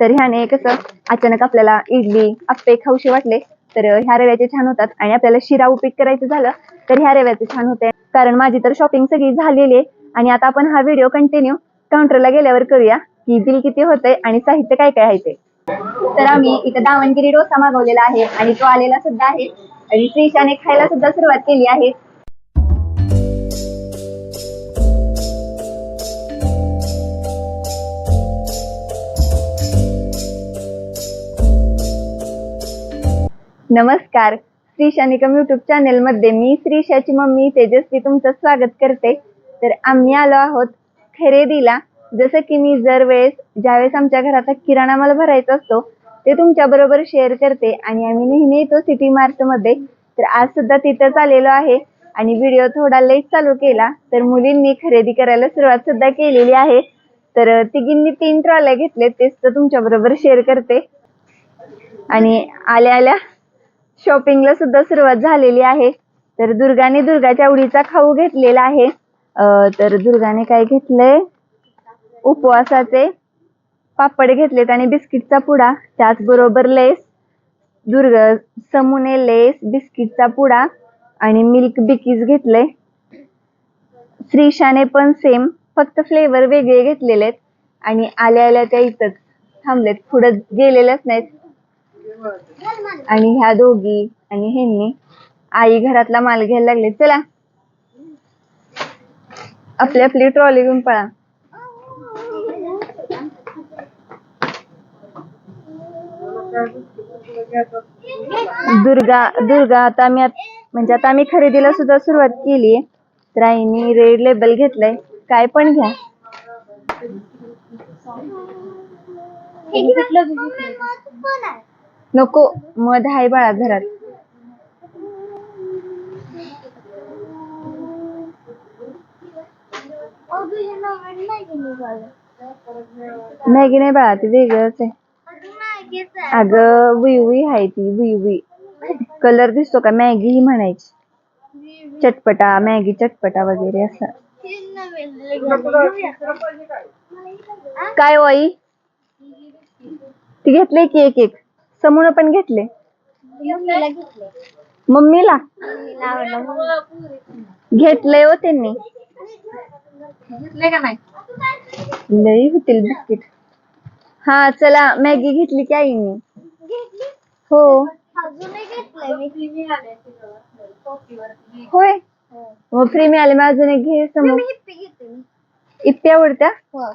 तर ह्याने कसं अचानक आपल्याला इडली आप्पे खाऊशी वाटले तर ह्या रव्याचे छान होतात. आणि आपल्याला शिरा उपीट करायचं झालं तर ह्या रव्याचे छान होते. कारण माझी तर शॉपिंग सगळी झालेली आहे. आणि आता आपण हा व्हिडिओ कंटिन्यू काउंटरला गेल्यावर करूया की बिल किती होतंय आणि साहित्य काय काय आहे ते. तर आम्ही इथं दावणगिरी डोसा मागवलेला आहे. आणि तो आलेला सुद्धा आहे. आणि श्रीशाने खायला सुद्धा सुरुवात केली आहे. नमस्कार. श्रीशानिकम युट्यूब चॅनेल मध्ये मी श्रीशाची मम्मी तेजस्वी तुमचं स्वागत करते. तर आम्ही आलो आहोत खरेदीला. जसं की मी जर वेळेस ज्यावेळेस आमच्या घराचा किराणा मला भरायचा असतो ते तुमच्या बरोबर शेअर करते आणि आम्ही नेहमी येतो सिटी मार्टमध्ये. तर आज सुद्धा तिथंच आलेलो आहे आणि व्हिडिओ थोडा लेट चालू केला तर मुलींनी खरेदी करायला सुरुवात सुद्धा केलेली आहे. तर तिघींनी तीन ट्रॉल्या घेतले तेच तर तुमच्या बरोबर शेअर करते. आणि आल्या आल्या शॉपिंगला सुद्धा सुरुवात झालेली आहे. तर दुर्गाने दुर्गाच्या आवडीचा खाऊ घेतलेला आहे. तर दुर्गाने काय घेतलंय? उपवासाचे पापड घेतलेत आणि बिस्किटचा पुडा. त्याचबरोबर लेस दुर्ग समूने लेस बिस्किटचा पुडा आणि मिल्क बिकीज घेतले श्रीशाने पण सेम फक्त फ्लेवर वेगळे घेतलेले आहेत. आणि आल्या आल्या त्या इथंच थांबलेत. पुढे गेलेल्याच नाहीत. आणि ह्या दोघी आणि ह्यांनी आई घरातला माल घ्यायला लागले चला आपली आपली ट्रॉली घेऊन पळा दुर्गा दुर्गा आता आम्ही म्हणजे आता आम्ही खरेदीला सुद्धा सुरुवात केली तर आईनी रेड लेबल घेतलंय काय पण घ्या नको मध आहे बाळा घरात. मॅगी नाही बाळा ते वेगळंच आहे. अग बुई आहे ती बुई कलर दिसतो का? मॅगी ही म्हणायची. चटपटा मॅगी चटपटा वगैरे असं. काय हो वाई ती घेतलंय की एक एक समून पण घेतले? मम्मीला? घेतलंय हो त्यांनी. लई होतील बिस्किट. हा चला मॅगी घेतली की आईनी. हो. होय. हो, मग फ्री मिळाले. मग अजून एक घे समोर. इप्पी आवडत्या? हो.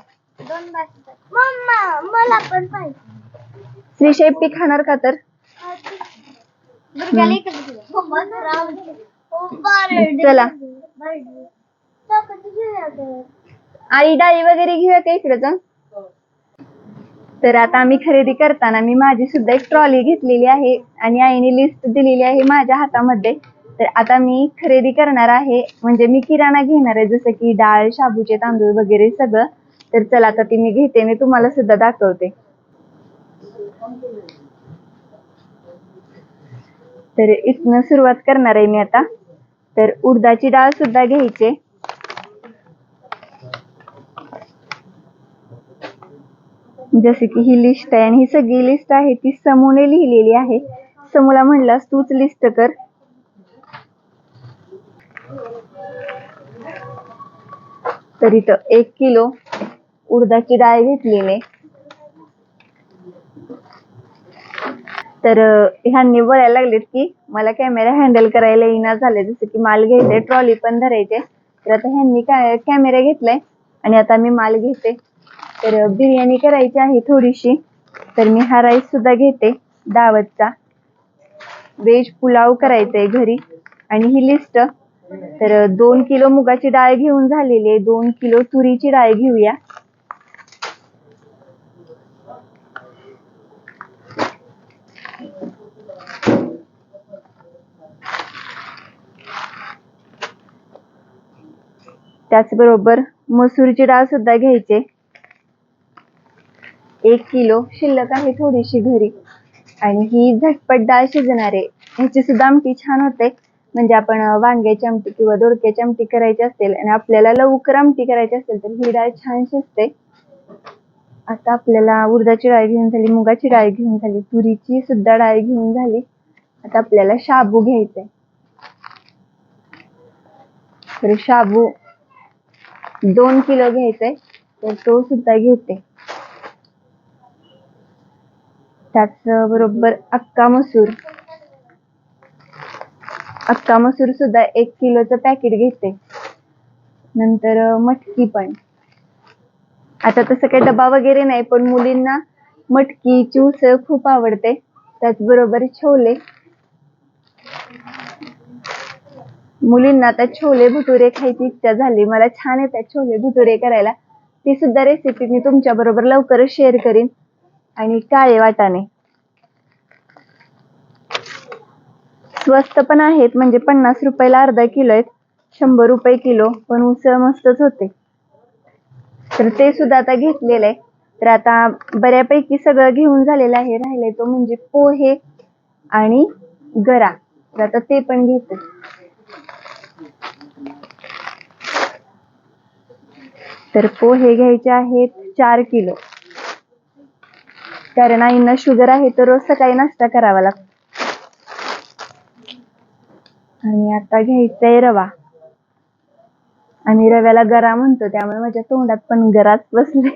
मला पण पाहिजे. श्रीशा इप्पी खाणार का तर. हो, बरं. चला. आई डाळी वगैरे घेऊया का इकडे जाऊन? तर आता आम्ही खरेदी करताना मी माझी सुद्धा एक ट्रॉली घेतलेली आहे आणि आईने लिस्ट दिलेली आहे माझ्या हातामध्ये. तर आता मी खरेदी करणार आहे. म्हणजे मी किराणा घेणार आहे जसं की डाळ शाबूचे तांदूळ वगैरे सगळं. तर चला आता ती मी घेते मी तुम्हाला सुद्धा दाखवते. तर इथनं सुरुवात करणार आहे मी आता. तर उडदाची डाळ सुद्धा घ्यायची. जसे की ही लिस्ट आहे आणि ही सगळी लिस्ट आहे ती समूने लिहिलेली आहे. समूला म्हणलास तूच लिस्ट कर. तर इथं एक किलो उडदाची डाळ घेतलेली आहे. तर अं, ह्यांनी बोलायला लागलेत की मला कॅमेरा हँडल करायला येईना झाले जसं की माल घ्यायचे ट्रॉली पण धरायचे. तर आता ह्यांनी काय कॅमेरा घेतलाय आणि आता मी माल घेते. तर बिर्याणी करायची आहे थोडीशी. तर मी हा राईस सुद्धा घेते दावतचा. व्हेज पुलाव करायचा आहे घरी. आणि ही लिस्ट तर दोन किलो मुगाची डाळ घेऊन झालेली आहे. दोन किलो तुरीची डाळ घेऊया. त्याचबरोबर मसूरची डाळ सुद्धा घ्यायचे. एक किलो शिल्लक आहे थोडीशी घरी. आणि ही झटपट डाळ शिजणार. आहे ह्याची सुद्धा आमटी छान होते. म्हणजे आपण वांग्याची आमटी किंवा दोडक्याची आमटी करायची असेल आणि आपल्याला लवकर आमटी करायची असेल तर ही डाळ छान शिजते. आता आपल्याला उडदाची डाळ घेऊन झाली मुगाची डाळ घेऊन झाली तुरीची सुद्धा डाळ घेऊन झाली. आता आपल्याला शाबू घ्यायचंय. तर शाबू दोन किलो घ्यायचंय तर तो सुद्धा घेते. त्याच बरोबर अक्का मसूर. अक्का मसूर सुद्धा एक किलोचं पॅकेट घेते. नंतर मटकी पण. आता तसं काही डबा वगैरे नाही पण मुलींना मटकीची उसळ खूप आवडते. त्याचबरोबर छोले. मुलींना आता छोले भटुरे खायची इच्छा झाली. मला छान येतात छोले भटुरे करायला. ती सुद्धा रेसिपी मी तुमच्या बरोबर लवकरच शेअर करीन. आणि काळे वाटाणे. स्वस्त पण आहेत म्हणजे पन्नास रुपयाला अर्धा किलो आहेत. शंभर रुपये किलो पण उसळ मस्तच होते. तर ते सुद्धा आता घेतलेलं आहे. तर आता बऱ्यापैकी सगळं घेऊन झालेलं आहे. राहिले तो म्हणजे पोहे आणि गरा. तर आता ते पण घेते. तर पोहे घ्यायचे आहेत चार किलो. कारण आईंना शुगर आहे तर रोज सकाळी नाश्ता करावा लागतो आणि आता घ्यायचाय रवा. आणि रव्याला गरा म्हणतो त्यामुळे माझ्या तोंडात पण गराच बसले.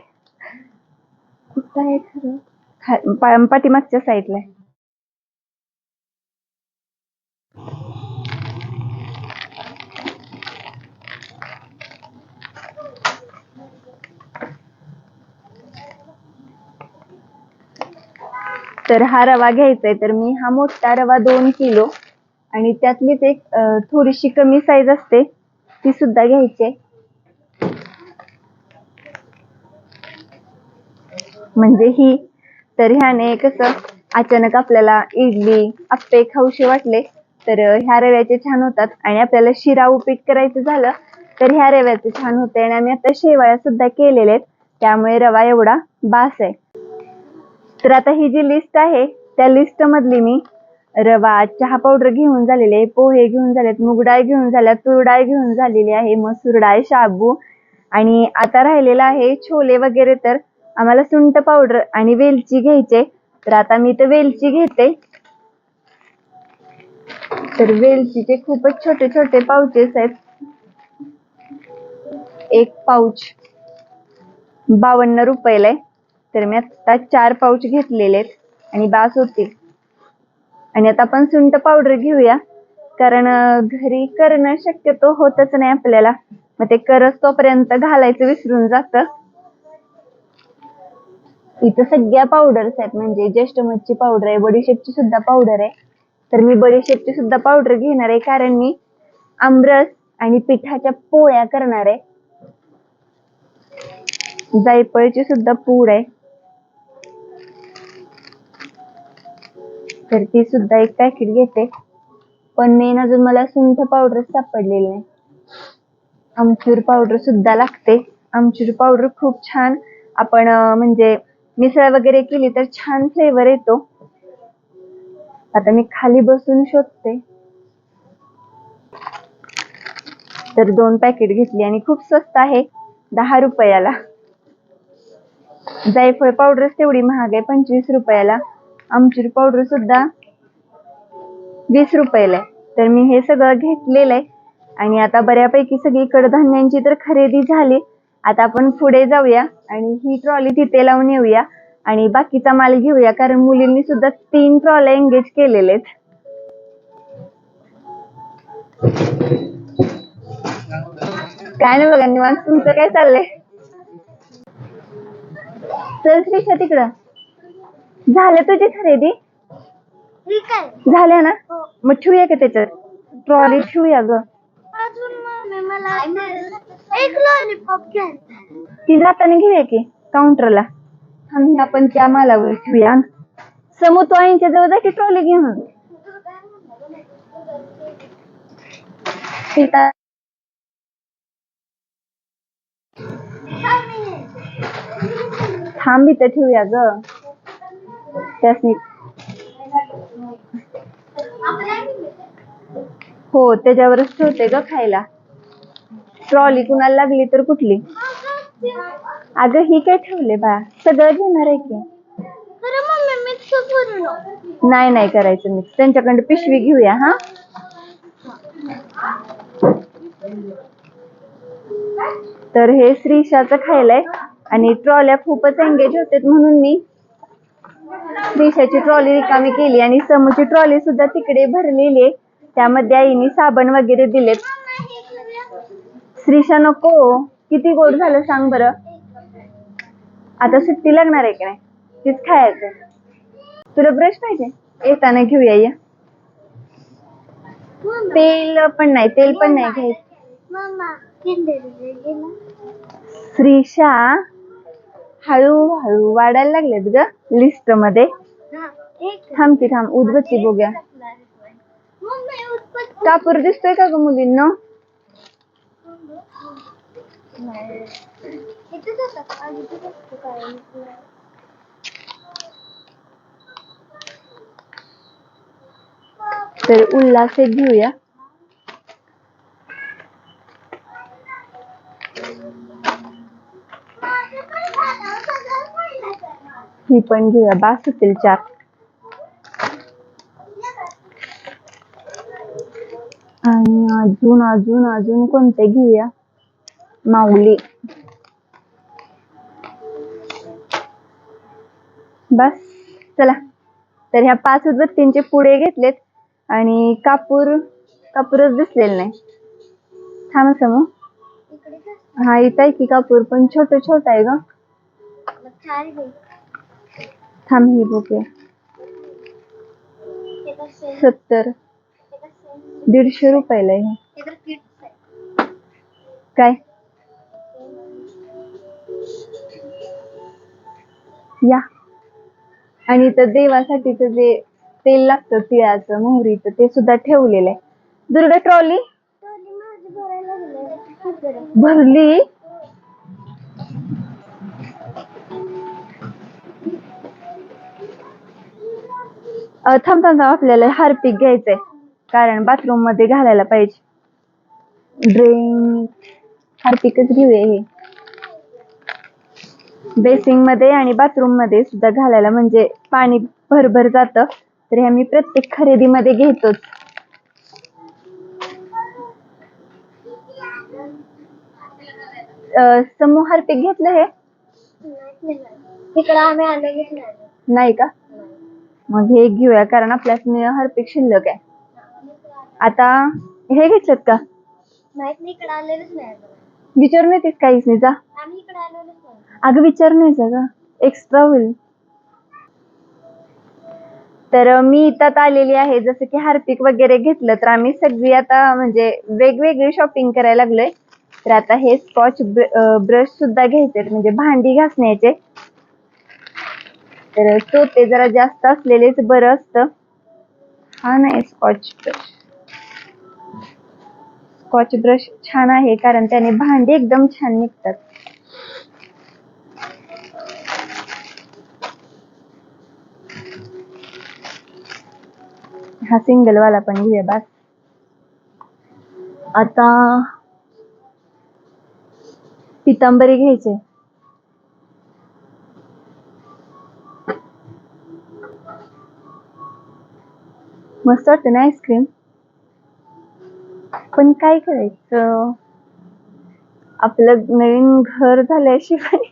कुठं आहे खरं? खा- पाठीमागच्या साईडला तर हा रवा घ्यायचा आहे तर मी हा मोठा रवा दोन किलो आणि त्यातलीच एक थोडीशी कमी साईज असते ती सुद्धा घ्यायची आहे म्हणजे ही तर ह्याने कसं अचानक आपल्याला इडली आप्पे खाऊशे वाटले तर ह्या रव्याचे छान होतात. आणि आपल्याला शिरा उपीट करायचं झालं तर ह्या रव्याचे छान होते. आणि आम्ही आता शेवाळ्या सुद्धा केलेल्या आहेत. त्यामुळे रवा एवढा बास आहे. तर आता ही जी लिस्ट आहे त्या लिस्ट मधली मी रवा चहा पावडर घेऊन झालेले आहे पोहे घेऊन झालेत मूग डाळ घेऊन झाल्या तूर डाळ घेऊन झालेली आहे मसूर डाळ शाबू आणि आता राहिलेला आहे छोले वगैरे तर आम्हाला सुंट पावडर आणि वेलची घ्यायचे. तर आता मी तर वेलची घेते. तर वेलचीचे खूपच छोटे छोटे पाउचेस आहेत. एक पाऊच बावन्न रुपयाला आहे. तर मी आता चार पाऊच घेतलेले आहेत आणि बास होतील. आणि आता आपण सुंट पावडर घेऊया. कारण घरी करणं शक्यतो होतच नाही आपल्याला. मग ते करस तोपर्यंत घालायचं विसरून जात. इथं सगळ्या पावडर्स आहेत. म्हणजे ज्येष्ठ मच्छी पावडर आहे बडीशेपची सुद्धा पावडर आहे. तर मी बडीशेपची सुद्धा पावडर घेणार आहे. कारण मी आमरस आणि पिठाच्या पोळ्या करणार आहे. जायफळची सुद्धा पूड आहे. तर ती सुद्धा एक पॅकेट घेते. पण मेन अजून मला सुंठ पावडर सापडलेली नाही. आमचूर पावडर सुद्धा लागते. आमचूर पावडर खूप छान. आपण म्हणजे मिसळ वगैरे केली तर छान फ्लेवर येतो. आता मी खाली बसून शोधते. तर दोन पॅकेट घेतली आणि खूप स्वस्त आहे. दहा रुपयाला. जायफळ पावडर तेवढी महाग आहे पंचवीस रुपयाला. आमचूर पावडर सुद्धा वीस रुपयाला आहे. तर मी हे सगळं घेतलेलं आहे. आणि आता बऱ्यापैकी सगळी कडधान्यांची तर खरेदी झाली. आता आपण पुढे जाऊया आणि ही ट्रॉली तिथे लावून येऊया. आणि बाकीचा माल घेऊया कारण मुलींनी सुद्धा तीन ट्रॉल्या एंगेज केलेले आहेत. काय नाही बघा निवांत. तुमचं काय चाललंय? चल श्रीषा तिकडं. झालं तुझी खरेदी? झाल्या ना? हो. मग ठेवूया का त्याच्यात? ट्रॉली ठेवूया ग. अजून मम्मी मला एक लॉलीपॉप घ्यायचा ती जाताना घेऊया की काउंटरला आम्ही आपण त्या मालावर ठेवूया. समोर तो आईच्या जवळ जा की ट्रॉली घेऊन. तिथं थांब इथं ठेवूया ग. त्यासनी हो त्याच्यावरच ठेवते ग खायला. ट्रॉली कुणाला लागली तर कुठली? अगं ही काय ठेवले बा? सगळं घेणार आहे की. नाही नाही करायचं मिक्स त्यांच्याकडे पिशवी घेऊया हा? तर हे श्रीशाचं खायलंय आणि ट्रॉल्या खूपच एंगेज होते म्हणून मी श्रीशाची ट्रॉली रिकामी केली आणि समूची ट्रॉली सुद्धा तिकडे भरलेली आहे. त्यामध्ये आईने साबण वगैरे दिलेत. श्रीशा नको. किती गोड झालं सांग बरं. आता सुट्टी लागणार आहे की नाही? तीच खायचं तुला ब्रश पाहिजे? येताना घेऊया या. तेल पण नाही तेल पण नाही घ्यायचं. श्रीशा हळूहळू वाढायला लागलेत ग लिस्टमध्ये. थांब की थांब. उदबत्ती बघूया. कापूर दिसतोय का ग मुलींना? तर उल्हास घेऊया. ही पण घेऊया. बास होतील चार. आणि अजून अजून अजून कोणते घेऊया? माऊली. बस चला. तर ह्या पाच उदबत्तींचे पुढे घेतलेत आणि कापूर कापूरच दिसलेला नाही. थांब समो. हा इथं आहे की कापूर पण छोट छोट आहे ग. छान थांब ही बघूया सत्तर. दीडशे रुपयाला आहे. हे. तर काय? या. आणि इथं देवासाठीच जे तेल लागतं तिळाचं मोहरीचं ते सुद्धा ठेवलेलं आहे. दुर्गा ट्रॉली भरली? थांब थांब आपल्याला हारपीक घ्यायचंय. कारण बाथरूममध्ये घालायला पाहिजे. ड्रेन हारपीकच घेऊया हे. बेसिंगमध्ये आणि बाथरूममध्ये सुद्धा घालायला म्हणजे पाणी भरभर जातं. तर हे आम्ही प्रत्येक खरेदीमध्ये घेतोच. अ, समूह हारपीक घेतलं हे? तिकडं आम्ही नाही नाही का? मग हे घेऊया कारण आपल्या हरपीक शिल्लक आहे. आता हे घेतलं का? नाही इकडं आलेलीच नाही. विचारून येतेस काहीच नाही जा. आम्ही इकडे आलेलोच नाही. अगं विचार नाही का एक्स्ट्रा होईल. तर मी इथं आलेली आहे. जसं की हार्पिक वगैरे घेतलं तर आम्ही सगळी आता म्हणजे वेगवेगळी शॉपिंग करायला लागलोय. तर आता हे स्कॉच ब्रश सुद्धा घ्यायचे म्हणजे भांडी घासण्याचे. तर तो ते जरा जास्त असलेलेच बरं असतं. हा नाही स्कॉच ब्रश स्कॉच ब्रश छान आहे कारण त्याने भांडी एकदम छान निघतात. हा सिंगल वाला पण घेऊया बस. आता पितांबरी घ्यायचे मस्त वाटते ना आईस्क्रीम पण काय करायचं? आपलं नवीन घर झाल्याशिवाय.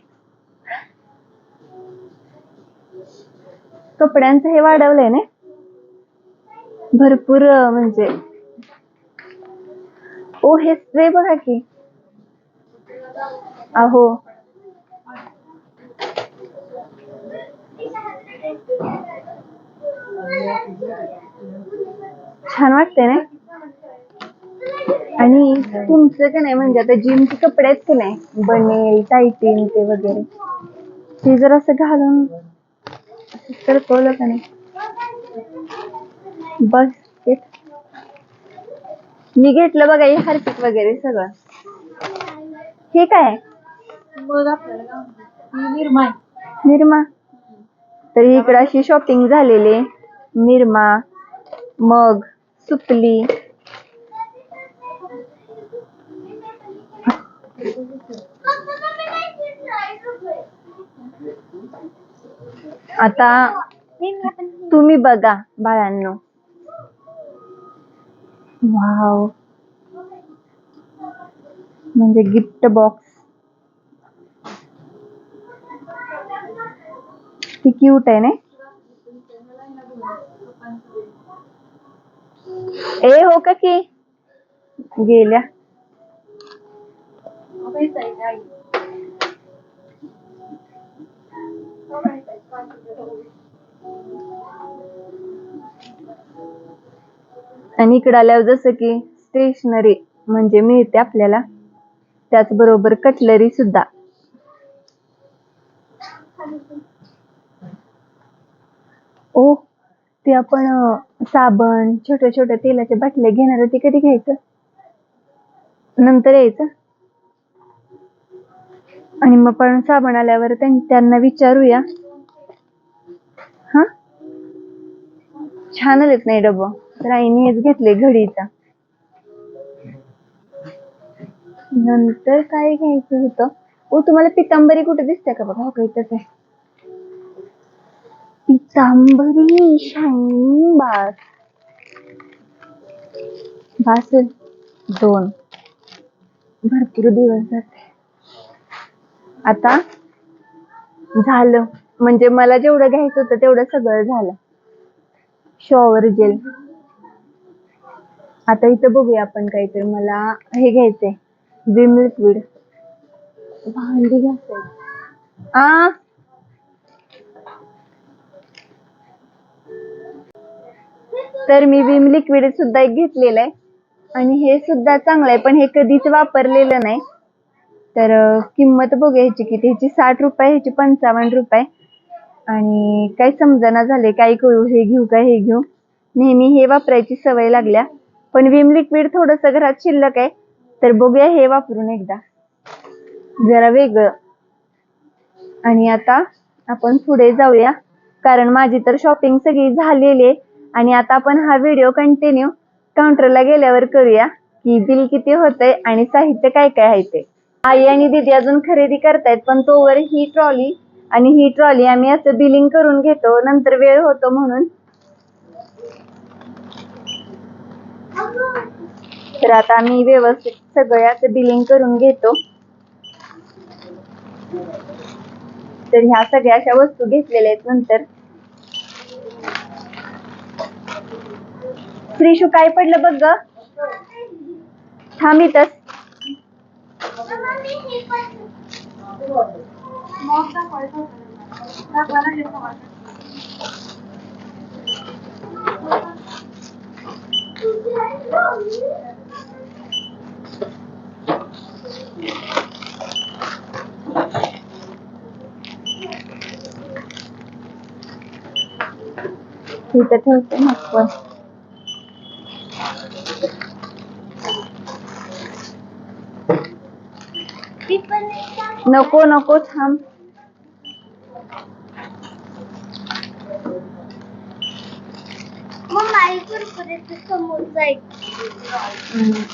कपड्यांचं हे वाढवलंय ना? भरपूर म्हणजे. ओ हे स्प्रे बघा की. अहो. छान वाटते ना आणि तुमचं का नाही म्हणजे आता जिमचे कपडे आहेत की नाही? बनेल टायटिंग ते वगैरे. ते जर असं घालून तर कळलं का नाही? बस. मी घेतलं बघा हे हार्पिक वगैरे सगळं. हे काय? निरमा तर इकडे अशी शॉपिंग झालेली आहे. निरमा मग सुपली आता तुम्ही बघा बाळांनो. वाव. म्हणजे गिफ्ट बॉक्स ती क्यूट आहे ना ए हो का की? गेल्या. आणि इकडे आल्यावर जसं की स्टेशनरी म्हणजे मिळते आपल्याला त्याचबरोबर कटलरी सुद्धा. ओ ते आपण अं, साबण छोट्या छोट्या तेलाच्या बाटल्या घेणार ते कधी घ्यायचं? नंतर यायचं? आणि मग पण साबण आल्यावर त्यां- त्यांना विचारूया. हा? छान आलेत नाही डब? तर आईने हेच घेतले घडीचा. नंतर काय घ्यायचं होतं? ओ तुम्हाला पितांबरी कुठे दिसते का बघा? हो काही तसं आहे. पितांबरी शाईनिंग बास बास दोन. भरपूर दिवस जाते. आता झालं. म्हणजे मला जेवढं घ्यायचं होतं तेवढं सगळं झालं. शॉवर जेल आता इथं बघूया आपण काहीतरी. मला हे घ्यायचंय. विम लिक्विड भांडी घासायची. आ तर मी विम लिक्विड सुद्धा एक घेतलेलं आहे. आणि हे सुद्धा चांगलं आहे पण हे कधीच वापरलेलं नाही. तर किंमत बघू ह्याची किती. ह्याची साठ रुपये ह्याची पंचावन्न रुपये. आणि काय समजना झाले काय करू हे घेऊ काय हे घेऊ. नेहमी हे वापरायची सवय लागल्या. पण विम लिक्विड थोडस घरात शिल्लक आहे. तर बघूया हे वापरून एकदा. जरा वेगळं. आणि आता आपण पुढे जाऊया. कारण माझी तर शॉपिंग सगळी झालेली आहे. आणि आता आपण हा व्हिडिओ कंटिन्यू काउंटरला गेल्यावर करूया की बिल किती होतंय आणि साहित्य काय काय आहे ते. आई आणि दीदी अजून खरेदी करतायत पण तोवर ही ट्रॉली आणि ही ट्रॉली आम्ही असं बिलिंग करून घेतो नंतर वेळ होतो म्हणून. तर आता आम्ही व्यवस्थित सगळ्याच बिलिंग करून घेतो. तर ह्या सगळ्या अशा वस्तू घेतलेल्या आहेत नंतर. श्रीशू काय पडलं बघ ग? थांबितच तिथं ठेवते मग पण नको नको थांब.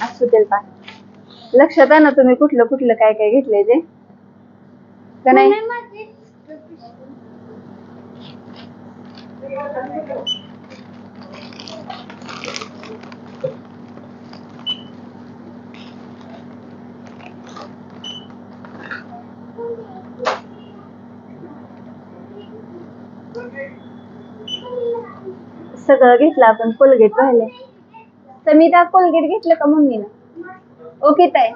असू दे लक्षात आहे ना तुम्ही कुठलं कुठलं काय काय घेतलंय ते? का नाही? सगळं घेतलं आपण कोलगेट राहिले. तर मी त्या कोलगेट घेतलं का मम्मीनं? ओके ताई.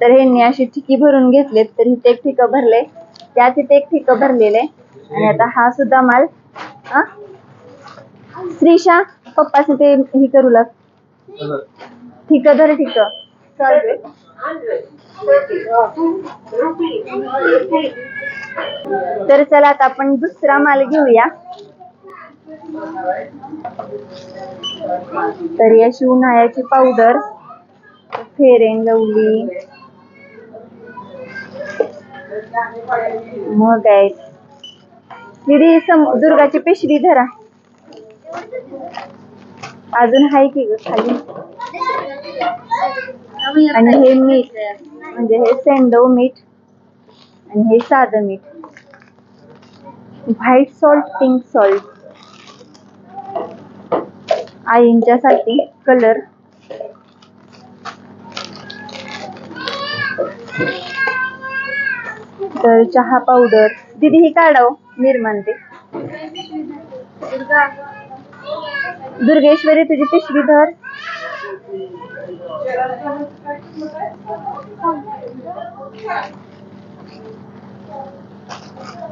तर ह्यांनी अशी ठिकी भरून घेतलेत तर इथे एक ठिक भरले त्यात इथे एक ठिक भरलेलं आहे आणि आता हा सुद्धा माल? श्रीशा पप्पाचे ते हे करू लाग. ठिक धर ठिक. तर चला आता आपण दुसरा माल घेऊया. तर अशी उन्हाळ्याची पावडर फेरेन लवली. मग आहे दीदी सम दुर्गाची पिशवी धरा. अजून हाय की ग खाली? आणि हे मीठ म्हणजे हे सेंडो मीठ आणि हे साधं मीठ. White salt pink salt. आईंच्यासाठी colour. तर चहा पावडर. दीदी ही काढाव निर्माणते दुर्गेश्वरी तुझी पिशवी धर.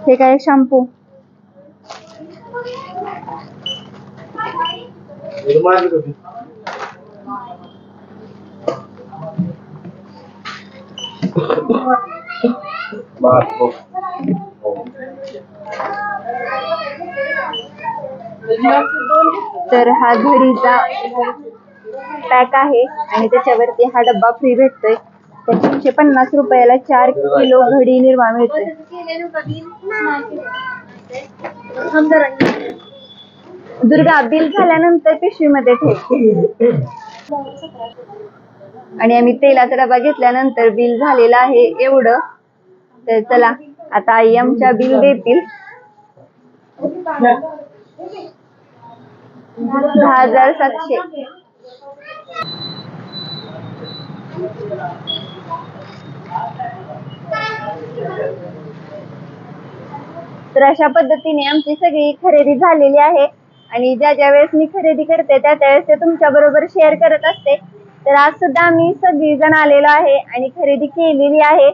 हे काय शॅम्पू? तर हा घडीचा पॅक आहे आणि त्याच्यावरती हा डब्बा फ्री भेटतोय. तर तीनशे पन्नास रुपयाला चार किलो घडी निर्मा मिळते दुर्गा बिल झाल्यानंतर पिशवीमध्ये ठेवते आणि आम्ही तेलाचा डबा घेतल्यानंतर बिल झालेलं आहे एवढं. तर चला आता आई आमच्या बिल देतील. दहा हजार सातशे. तर अशा पद्धतीने आमची सगळी खरेदी झालेली आहे. आणि ज्या ज्या वेळेस मी खरेदी करते त्या त्यावेळेस ते तुमच्या बरोबर शेअर करत असते. तर आज सुद्धा आम्ही सगळी जण आलेलो आहे आणि खरेदी केलेली आहे.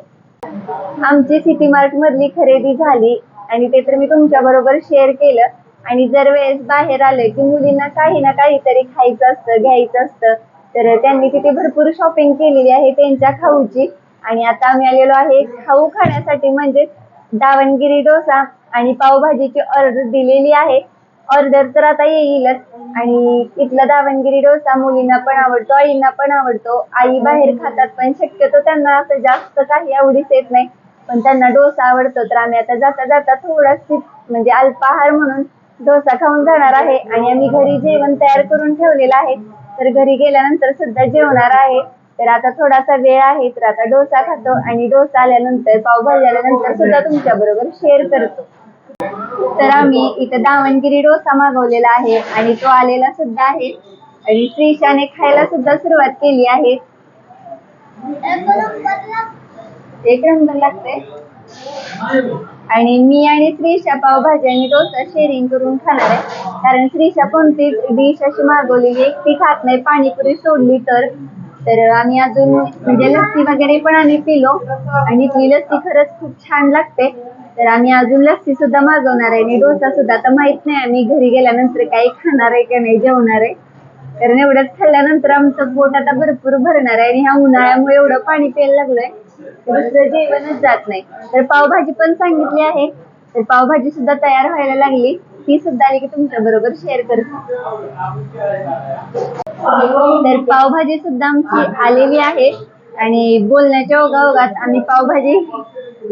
आमची सिटी मार्ट मधली खरेदी झाली आणि ते तर मी तुमच्या बरोबर शेअर केलं. आणि जर वेळेस बाहेर आलं की मुलींना काही ना काहीतरी खायचं असतं घ्यायचं असतं तर त्यांनी तिथे भरपूर शॉपिंग केलेली आहे त्यांच्या खाऊची. आणि आता आम्ही आलेलो आहे खाऊ खाण्यासाठी म्हणजे दावणगिरी डोसा आणि पावभाजीची ऑर्डर दिलेली आहे. ऑर्डर तर आता येईलच. आणि इथला दावणगिरी डोसा मुलींना पण आवडतो आईंना पण आवडतो. आई बाहेर खातात पण शक्यतो त्यांना असं जास्त काही आवडीच येत नाही. पण त्यांना डोसा आवडतो तर आम्ही आता जाता जाता थोडासा म्हणजे अल्पाहार म्हणून डोसा खाऊन जाणार आहे. आणि आम्ही घरी जेवण तयार करून ठेवलेलं आहे. तर घरी गेल्यानंतर सुद्धा जेवणार आहे. तर आता थोडासा वेळ आहे तर आता डोसा खातो आणि डोसा आल्यानंतर पावभाजी आल्यानंतर सुद्धा तुमच्या बरोबर शेअर करतो. तर आम्ही इथं दावणगिरी डोसा मागवलेला आहे आणि तो आलेला सुद्धा आहे. आणि श्रीशाने खायला सुद्धा सुरुवात केली आहे. एक नंबर लागते आणि मी आणि श्रीशा पावभाजी आणि डोसा शेअरिंग करून खाणार आहे. कारण श्रीशा कोणतीच डिश अशी मागवलेली एक ती खात नाही पाणीपुरी सोडली तर. तर आम्ही अजून म्हणजे लस्सी वगैरे पण आम्ही पिलो. आणि ती लस्सी खरंच खूप छान लागते. तर आम्ही अजून लस्सी सुद्धा मागवणार आहे. आणि डोसा सुद्धा आता माहीत नाही आम्ही घरी गेल्यानंतर काही खाणार आहे का नाही जेवणार आहे. कारण एवढंच खाल्ल्यानंतर आमचं पोट आता भरपूर भरणार आहे. आणि ह्या उन्हाळ्यामुळे एवढं पाणी प्यायला लागलंय. दुसरं जेवणच जात नाही. तर पावभाजी पण सांगितली आहे. तर पावभाजी सुद्धा तयार व्हायला लागली. ती सुद्धा आली की तुमच्या बरोबर शेअर करते. तर पावभाजी सुद्धा आमची आलेली आहे. आणि बोलण्याच्या ओघाओघात आम्ही पावभाजी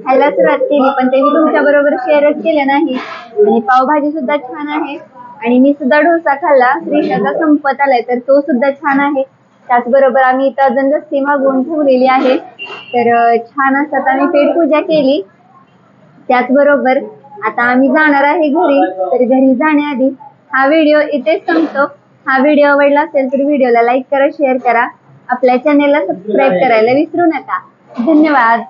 खायला सुरुवात केली पण ते मी तुमच्या बरोबर शेअरच केलं नाही. आणि पावभाजी सुद्धा छान आहे. आणि मी सुद्धा डोसा खाल्ला. श्रीषाचा संपत आलाय तर तो सुद्धा छान आहे. त्याचबरोबर आम्ही इथं अजून लस्सी मागवून ठेवलेली आहे. तर छान असतात आम्ही पेटपूजा केली. त्याचबरोबर आता आम्ही जाणार आहे घरी. तर घरी जाण्याआधी हा व्हिडिओ इथेच संपतो. हा व्हिडिओ आवडला असेल तर व्हिडिओला लाईक करा शेअर करा. आपल्या चॅनेलला सबस्क्राईब करायला विसरू नका. धन्यवाद.